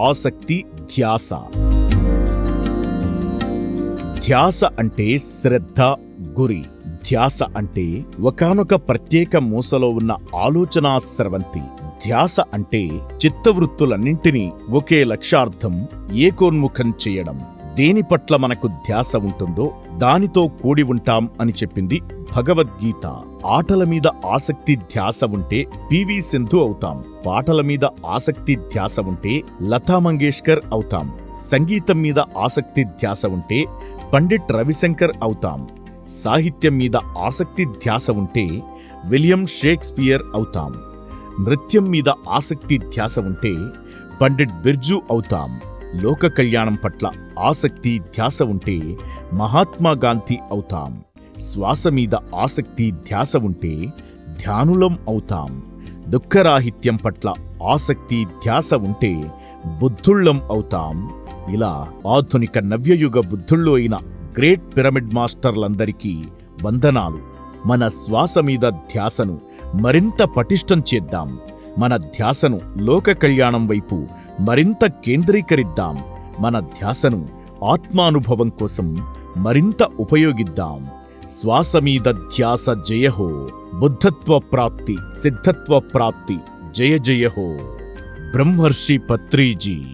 ఆసక్తి ధ్యాస. ధ్యాస అంటే శ్రద్ధ గురి. ధ్యాస అంటే ఒకానొక ప్రత్యేక మూసలో ఉన్న ఆలోచనా స్రవంతి ధ్యాస అంటే చిత్తవృత్తులన్నింటినీ ఒకే లక్ష్యార్థం ఏకోన్ముఖం చేయడం. దేని పట్ల మనకు ధ్యాస ఉంటుందో దానితో కూడి ఉంటాం అని చెప్పింది భగవద్గీత. ఆటల మీద ఆసక్తి ధ్యాస ఉంటే పివి సింధు అవుతాం. పాటల మీద ఆసక్తి ధ్యాస ఉంటే లతా మంగేష్కర్ అవుతాం. సంగీతం మీద ఆసక్తి ధ్యాస ఉంటే పండిట్ రవిశంకర్ అవుతాం. సాహిత్యం మీద ఆసక్తి ధ్యాస ఉంటే విలియం షేక్స్పియర్ అవుతాం. నృత్యం మీద ఆసక్తి ధ్యాస ఉంటే పండిట్ బిర్జు అవుతాం. లోక కళ్యాణం పట్ల ఆసక్తి ధ్యాస ఉంటే మహాత్మా గాంధీ అవుతాం. శ్వాస మీద ఆసక్తి ధ్యాస ఉంటే ధ్యానులం అవుతాం. దుఃఖరాహిత్యం పట్ల ఆసక్తి ధ్యాస ఉంటే బుద్ధుళ్ళం అవుతాం. ఇలా ఆధునిక నవ్యయుగ బుద్ధుళ్ళు అయిన గ్రేట్ పిరమిడ్ మాస్టర్లందరికీ వందనాలు. మన శ్వాస మీద ధ్యాసను మరింత పటిష్టం చేద్దాం. మన ధ్యాసను లోక కళ్యాణం వైపు మరింత కేంద్రీకరిద్దాం. మన ధ్యాసను ఆత్మానుభవం కోసం మరింత ఉపయోగిద్దాం. శ్వాస మీద ధ్యాస జయహో బుద్ధత్వ ప్రాప్తి సిద్ధత్వ ప్రాప్తి జయ జయహో బ్రహ్మర్షి పత్రీజీ.